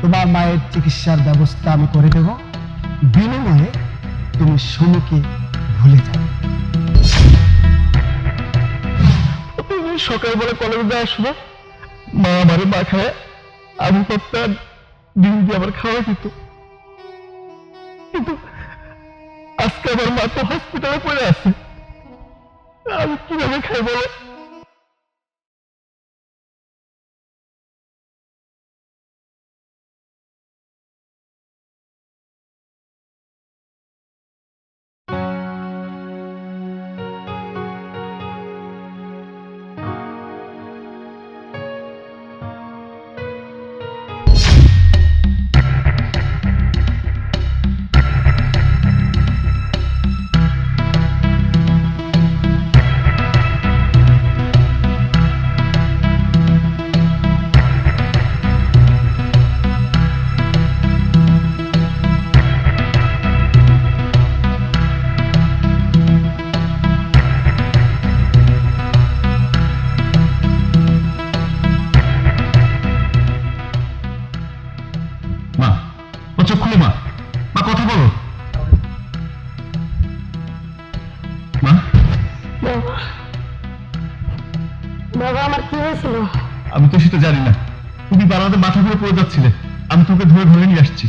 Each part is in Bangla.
তোমার মায়ের চিকিৎসার ব্যবস্থা আমি করে দেব। বিনিময়ে তুমি সমুকে ভুলে যাবে। সকালবেলা কলেজে আসবে মা আমারে মা খায় আমি করতাম ডিম দিয়ে আমার খাওয়া দিত। কিন্তু আজকে আমার মা তো হসপিটালে পড়ে আছে। আমি কীভাবে খাই বলো? বারাতে মাথা ঘুরে পড়ে যাচ্ছিলে আমি তোকে ধরে ধরে নিয়ে আসছি।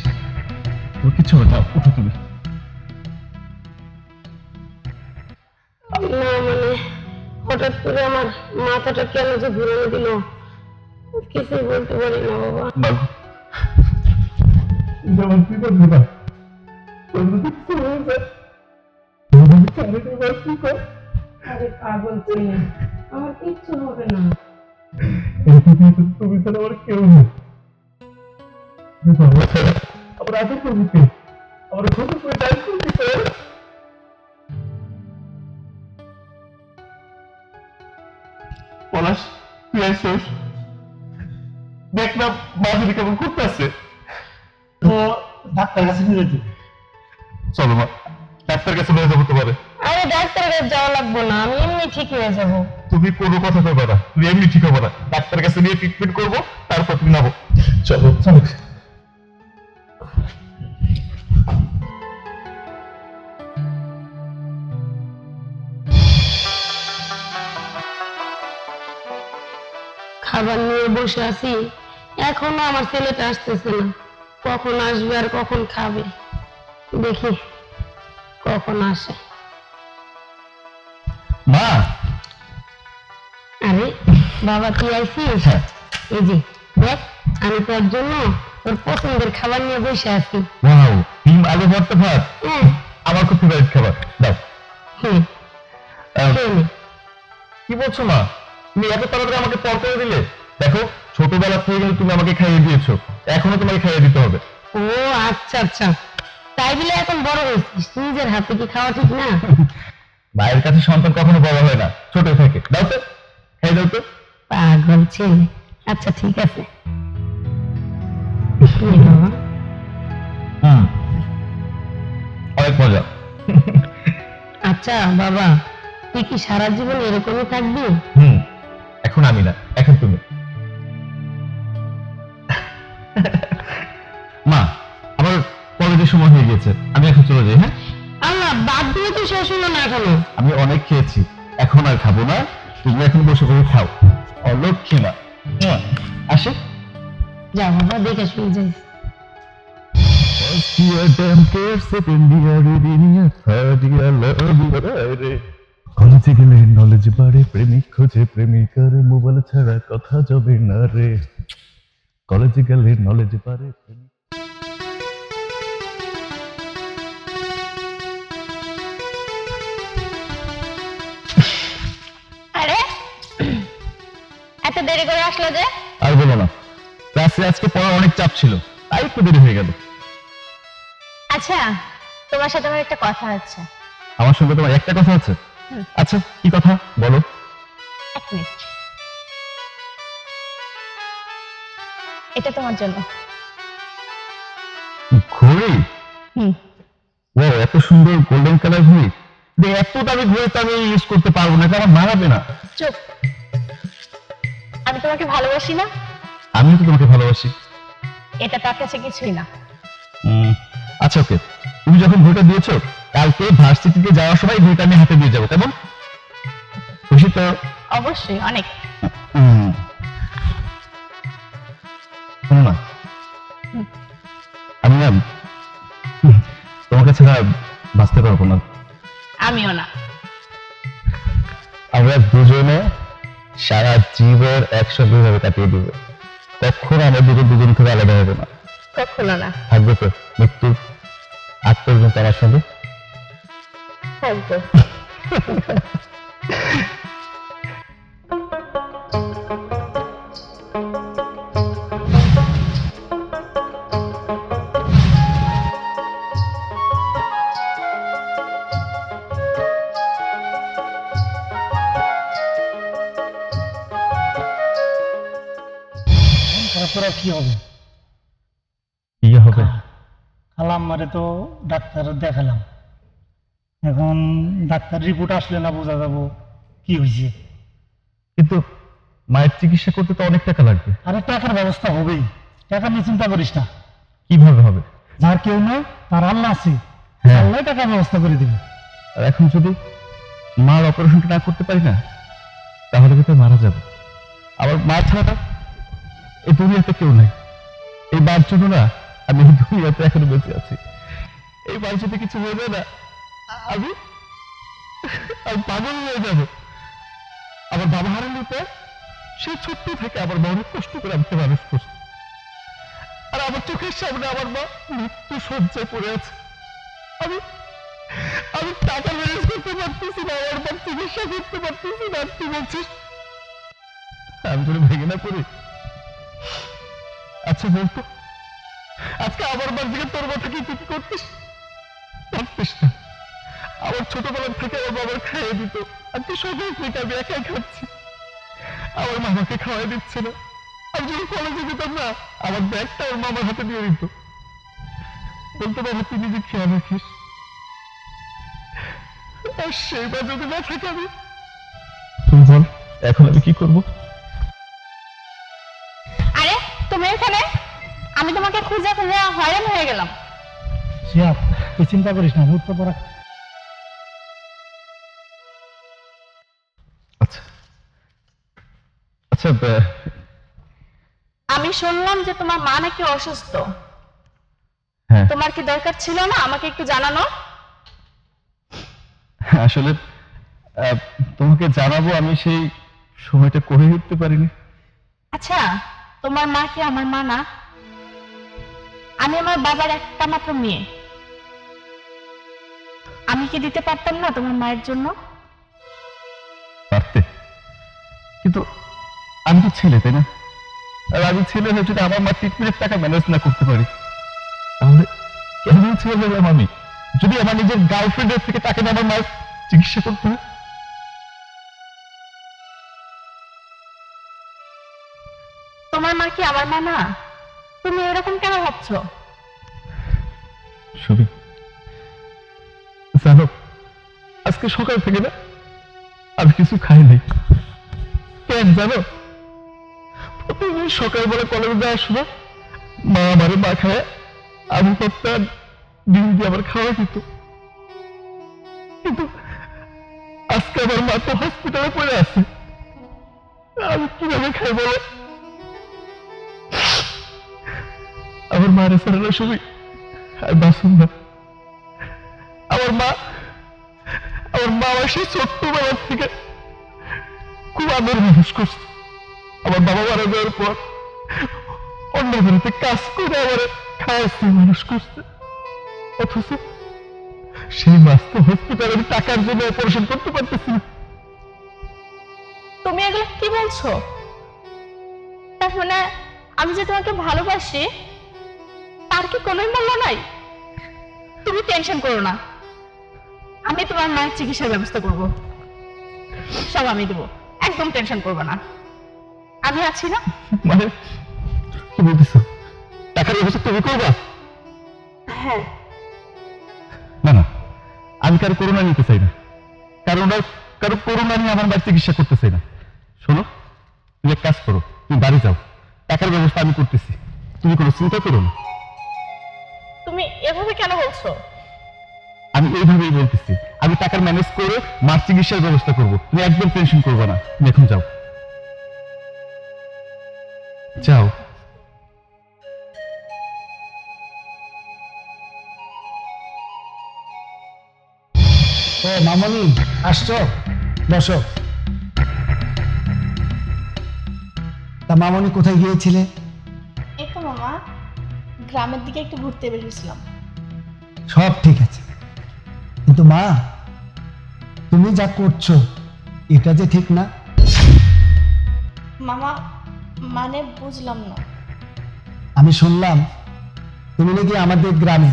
ওর কিছু হবে না উঠো তুমি। না মানে হঠাৎ করে আমার মাথাটা কেন যে ঘুরে দিল? কিছুই বলতে পারি না বাবা। যেমন কি করবে না আরে পাগল আমার কিচ্ছু হবে না। তুমি ছাড়া আমার কেউ নেই আমার আগে করবি কে আমার ক্ষতি করে করবি পলাশ তুই মাধুরী কেমন তো ডাক্তার কাছে নিয়ে চলো মা ডাক্তার কাছে নিয়ে যাব তোমারে। আরে ডাক্তারের কাছে যাওয়া লাগবে না আমি এমনি ঠিক হয়ে যাব। তুমি কোনো কথা কইবা না তুমি এমনি ঠিক হবে না। ডাক্তার কাছে নিয়ে ট্রিটমেন্ট করব তারপর তুমি নাবো চলো চলো। খাবার নিয়ে বসে আছি এখনও আমার ছেলেটা আসতেছে না। কখন আসবে আর কখন খাবে? দেখি কখন আসে। মা বাবা তুই আইসিস হ্যাঁ। এই যে দেখ আমি তোর জন্য তোর পছন্দের খাবার নিয়ে বসে আছি। ওয়াও ডিম আলু ভর্তা ভাত? হ্যাঁ। আমার খুব ফেভারিট খাবার। দাও। কি বলছো মা? তুমি এত তাড়াতাড়ি আমাকে পর করে দিলে? দেখো ছোটবেলা থেকে কিন্তু তুমি আমাকে খাইয়ে দিয়েছ। এখনও তোমাকে খাইয়ে দিতে হবে। ও আচ্ছা আচ্ছা। তাই বলে এখন বড় হয়েছিস। নিজের হাতে কি খাওয়া ঠিক না? মায়ের কাছে সন্তান কখনো বড় হয় না। ছোট থাকে। দাও তো। খাই দাও তো। পাগল ছেলে। আচ্ছা ঠিক আছে। অনেক মজা। আচ্ছা বাবা তুই কি সারা জীবন এরকমই থাকবি? হুম। এখন আমি না এখন তুমি। মা আমার কলেজের সময় হয়ে গেছে আমি এখন চলে যাই হ্যাঁ? আল্লাহ বাদ দিয়ে তো শেষ হলো না এখনও। আমি অনেক খেয়েছি এখন আর খাব না। তুমি এখন বসে বসে খাও। অলক্ষী মা আসে। যা বাবা দেখে শুয়ে যাই First year damn care, second year reading third year love year কলেজে গেলে নলেজ বাড়ে প্রেমিক খোঁজে প্রেমিকার মোবাইল ছাড়া কথা যাবে না রে। কলেজে গেলে নলেজ বাড়ে প্রেমিক এত দেরি করে আসলো যে? আর বলো না। ক্লাসে আজকে পড়ার অনেক চাপ ছিল তাই একটু দেরি হয়ে গেল। আচ্ছা তোমার সাথে আমার একটা কথা আছে। আমার সঙ্গে তোমার একটা কথা আছে? আচ্ছা কি কথা? বলো। এক মিনিট। এটা তোমার জন্য। ঘড়ি? হুম। ও এত সুন্দর গোল্ডেন কালার ঘড়ি। এত দামি ঘড়ি তো আমি ইউজ করতে পারব না এটা আমার মানাবে না। চুপ। আমি তোমাকে ভালোবাসি না। আমিও তো তোমাকে ভালোবাসি। এটা তার কাছে কিছুই না। আচ্ছা ওকে। তুমি যখন বইটা দিয়েছ কালকে ভার্সিটিতে যাওয়ার সময় বইটা আমি হাতে দিয়ে যাব কেমন? খুশি তো? অবশ্যই অনেক। না। আমি না তোমাকে ছাড়া বাঁচতে পারব না। আমিও না। আমরা দুজনে সারা জীবন একসঙ্গে ভাবে কাটিয়ে দিবে। কখনো আমার দুজন দুজন থেকে আলাদা হবে না। কখনো না। থাকবে তো মৃত্যু। আজ পর্যন্ত আমার সঙ্গে? থাকব। তারপরে কি হবে? কি হবে খালাম মারে তো ডাক্তার দেখালাম। এখন ডাক্তার রিপোর্ট আসলে না বোঝা যাব কি হয়েছে কিন্তু মায়ের চিকিৎসা করতে তো অনেক টাকা লাগবে। আরে টাকার ব্যবস্থা হবেই। টাকা নিয়ে চিন্তা করিস না। কীভাবে হবে? যার কেউ নয় তার আল্লাহ আছে। হ্যাঁ। আল্লাহ টাকার ব্যবস্থা করে দেবে। আর এখন যদি মার অপারেশনটা না করতে পারি না তাহলে কিন্তু মারা যাবে। আবার মা ছাড়া এই দুনিয়াতে কেউ নাই। এই না আমি এই দুনিয়াতে এখনও বেঁচে আছি। এই যদি কিছু হয়ে যায় না। আমি আমি পাগল হয়ে যাব। আমার বাবা হারানোর পর সে ছোট্ট থেকে আমার মা অনেক কষ্ট করে আমাকে মানুষ করছে। আর আমার চোখের সামনে আমার মা মৃত্যু সজ্জায় পড়ে আছে। আমি আমি টাকা ম্যানেজ করতে পারতেছি না, আমার বাপ চিকিৎসা করতে পারতেছি না তুই বলছিস? আমি তোর ভেঙে না পড়ি। আচ্ছা বলতো আজকে আমার বার তোর মাথা কি তুই করতিস? পারতিস না। আমার ছোটবেলা থেকে আমার বাবার খাইয়ে দিত। আর তুই সকাল থেকে একাই খাচ্ছি। আমার মামাকে খাওয়াই দিচ্ছে না। আমি কলেজে যেতাম না, আমার ব্যাগটা ওর মামার হাতে দিয়ে দিত। বলতো, বাবা, তুই নিজে খেয়াল রাখিস আর সেইবার যদি না থাকে আমি। বল, এখন আমি কি করব? আরে তুমি এখানে? আমি তোমাকে খুঁজে খুঁজে হয়রান হয়ে গেলাম। শিয়াব তুই চিন্তা করিস না ভূত তো পড়া আচ্ছা আচ্ছা আমি শুনলাম যে তোমার মা নাকি অসুস্থ। হ্যাঁ। তোমার কি দরকার ছিল না? আমাকে একটু জানানো। আসলে আহ, তোমাকে জানাব আমি সেই সময়টা করে উঠতে পারিনি। আচ্ছা তোমার মা কি আমার মা না আমি আমার বাবার একটা মাত্র মেয়ে। আমি কি দিতে পারতাম না তোমার মায়ের জন্য? পারতে। কিন্তু আমি তো ছেলে, তাই না? আর আমি ছেলে হয়ে যদি আমার মা ট্রিটমেন্টের টাকা ম্যানেজ না করতে পারি, তাহলে কেমন ছেলে হলাম আমি? যদি আমার নিজের গার্লফ্রেন্ডের থেকে তাকে আমার মায়ের চিকিৎসা করতে হয়? তোমার মা কি আমার মা না তুমি এরকম কেন ভাবছ? শুনি। জানো, আজকে সকাল থেকে না আমি কিছু খাই নাই। কেন জানো? প্রতিদিন সকালবেলা কলেজে যাওয়ার সময় মা আমারে মা খায় আমি করতাম ডিম দিয়ে আমার খাওয়া দিত। কিন্তু আজকে আমার মা তো হসপিটালে পড়ে আছে। আমি কীভাবে খাই বলো? মারে সারানোর সময় আর বাসুন না। আমার মা আমার মা আমার সেই ছোট্টবেলার থেকে খুব আদর মানুষ করছে। আমার বাবা মারা যাওয়ার পর অন্য বাড়িতে কাজ করে আমার খাওয়াচ্ছে মানুষ করছে। অথচ সেই মাস তো হসপিটালে টাকার জন্য অপারেশন করতে পারতেছি না। তুমি এগুলো কি বলছো? তার মানে আমি যে তোমাকে ভালোবাসি তার কি কোনো মূল্য নাই। তুমি টেনশন করো না। আমি তোমার মায়ের চিকিৎসার ব্যবস্থা করব। সব আমি দেবো। একদম টেনশন করবে না। আমি আছি না? মানে কি বলতেছ? টাকার ব্যবস্থা তুমি করবা? হ্যাঁ। না না। আমি কারও করোনা নিতে চাই না। কারণ কারও করোনা নিয়ে আমার বাড়ি চিকিৎসা করতে চাই না। শোনো তুমি এক কাজ করো তুমি বাড়ি যাও। টাকার ব্যবস্থা আমি করতেছি। তুমি কোনো চিন্তা করো না। তুমি কেন বলছো? আমি এইভাবেই বলতেছি। আমি টাকার ম্যানেজ করে মার চিকিৎসার ব্যবস্থা করব। তুমি একদম টেনশন করবে না। তুমি এখন যাও। যাও। ও মামনি আসছো? বসো। তা মামনি কোথায় গিয়েছিলে? এই তো মামা গ্রামের দিকে একটু ঘুরতে বেরিয়েছিলাম। সব ঠিক আছে। কিন্তু মা তুমি যা করছ এটা যে ঠিক না? মামা মানে বুঝলাম না। আমি শুনলাম তুমি নাকি আমাদের গ্রামে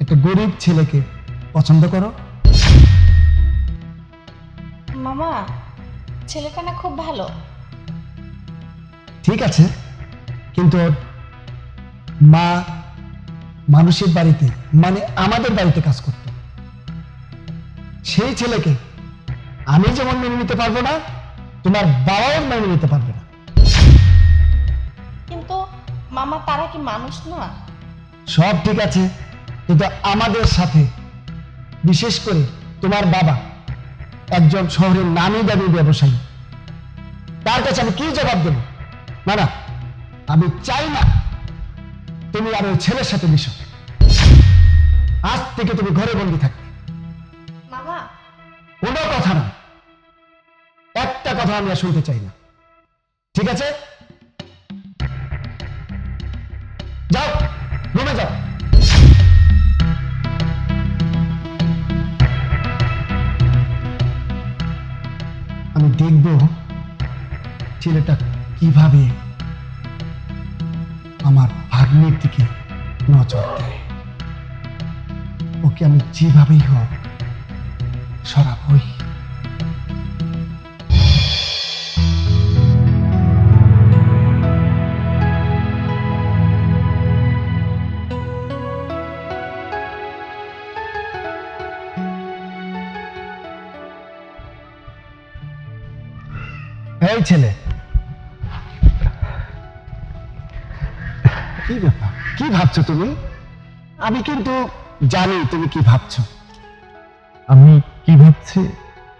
একটা গরিব ছেলেকে পছন্দ করো? মামা ছেলেটা না খুব ভালো। ঠিক আছে কিন্তু মা মানুষের বাড়িতে মানে আমাদের বাড়িতে কাজ করত। সেই ছেলেকে আমি যেমন মেনে নিতে পারব না তোমার বাবাও মেনে নিতে পারবে না। কিন্তু মামা তারা কি মানুষ না? সব ঠিক আছে কিন্তু আমাদের সাথে বিশেষ করে তোমার বাবা একজন শহরের নামি দামি ব্যবসায়ী। তার কাছে আমি কি জবাব দেব? না না আমি চাই না তুমি আর ওই ছেলের সাথে মিশো। আজ থেকে তুমি ঘরে বন্দি থাকবে। মামা। কোনো কথা না। একটা কথা আমি আর শুনতে চাই না। ঠিক আছে? যাও রুমে যাও। আমি দেখব ছেলেটা কীভাবে আমার ভাগ্নির দিকে নজর দেয়। ওকে আমি যেভাবেই হোক সরাবই। এই ছেলে ভাবছ তুমি? আমি কিন্তু জানি তুমি কি ভাবছ। আমি কি ভাবছি?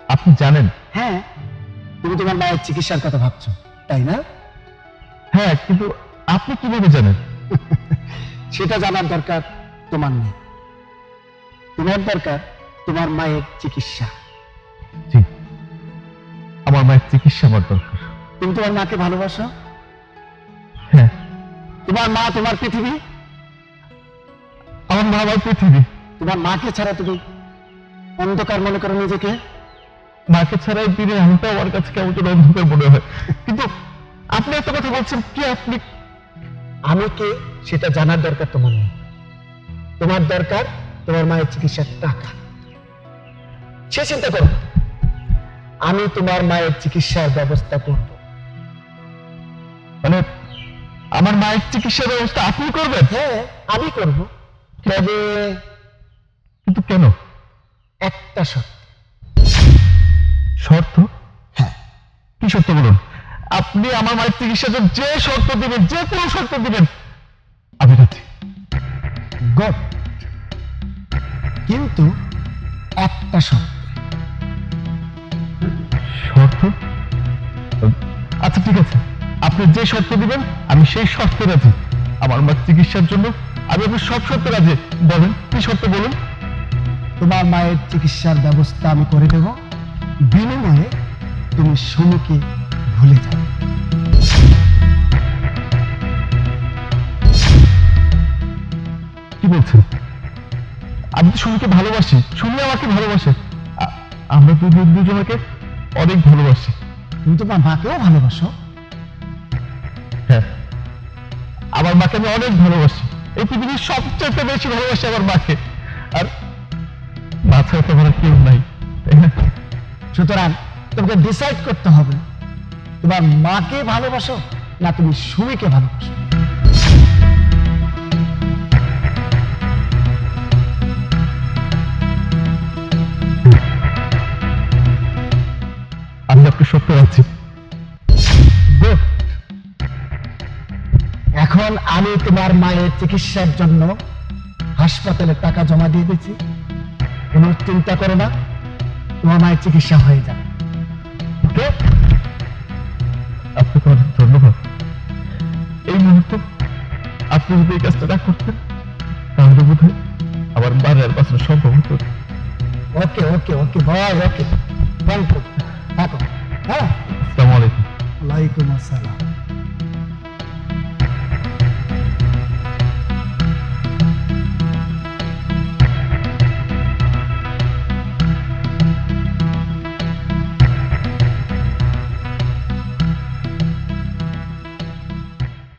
আপনি জানেন। হ্যাঁ তুমি তোমার মায়ের চিকিৎসার কথা ভাবছ তাই না? হ্যাঁ কিন্তু আপনি কীভাবে জানেন? সেটা জানার দরকার তোমার নেই। তোমার দরকার তোমার মায়ের চিকিৎসা। জি আমার মায়ের চিকিৎসা আমার দরকার। তুমি তোমার মাকে ভালোবাসো? হ্যাঁ। তোমার মা তোমার পৃথিবী? আমার মা আমার পৃথিবী। তোমার মাকে ছাড়া তুমি অন্ধকার মনে করো নিজেকে? মাকে ছাড়াই দিনে আলোটা আমার কাছে কেমন যেন অন্ধকার মনে হয়। কিন্তু আপনি এত কথা বলছেন কি আপনি? আমি কে সেটা জানার দরকার তোমার নেই। তোমার দরকার তোমার মায়ের চিকিৎসার টাকা। সে চিন্তা করো। আমি তোমার মায়ের চিকিৎসার ব্যবস্থা করব। মানে আমার মায়ের চিকিৎসার ব্যবস্থা আপনি করবেন? হ্যাঁ আমি করব। তবে কিন্তু কেন? একটা শর্ত। শর্ত? হ্যাঁ। কি শর্ত বলুন? আপনি আমার মায়ের চিকিৎসার জন্য যে শর্ত দিবেন যে কোনো শর্ত দিবেন। আমি রাজি। গুড। কিন্তু একটা শর্ত। শর্ত? আচ্ছা ঠিক আছে। আপনি যে শর্ত দিবেন আমি সেই শর্তে রাজি। আমার মায়ের চিকিৎসার জন্য আমি আপনার সব শর্তে রাজি বলেন কি সত্য বলুন? তোমার মায়ের চিকিৎসার ব্যবস্থা আমি করে দেব বিনিময়ে তুমি সুমিকে ভুলে যাবে। কি বলছেন? আমি তো সুমিকে ভালোবাসি সুমি আমাকে ভালোবাসে আমরা দুজন দুজনকে অনেক ভালোবাসি। তুমি তোমার মাকেও ভালোবাসো। হ্যাঁ। আমার মাকে আমি অনেক ভালোবাসি। এই পৃথিবীর সবচেয়ে বেশি ভালোবাসি আমার মাকে। আর মা ছাড়া তো আমার কেউ নাই, তাই না? সুতরাং তোমাকে ডিসাইড করতে হবে, তোমার মাকে ভালোবাসো না তুমি সুমিকে ভালোবাসো। আছি আমি তোমার মায়ের চিকিৎসার জন্য হাসপাতালে টাকা জমা দিয়ে দিয়েছি। কোনো চিন্তা করো না তোমার মায়ের চিকিৎসা হয়ে যাবে। ওকে? আপনাকে অনেক ধন্যবাদ। এই মুহূর্তে আপনি যদি এই কাজটা না করতেন তাহলে বোধ হয় আমার বারে আর বাঁচানো সম্ভব হতো ওকে ওকে ওকে ভাই ওকে। থ্যাংক ইউ থাকো। হ্যাঁ? আসসালামু আলাইকুম। ওয়ালাইকুম আসসালাম।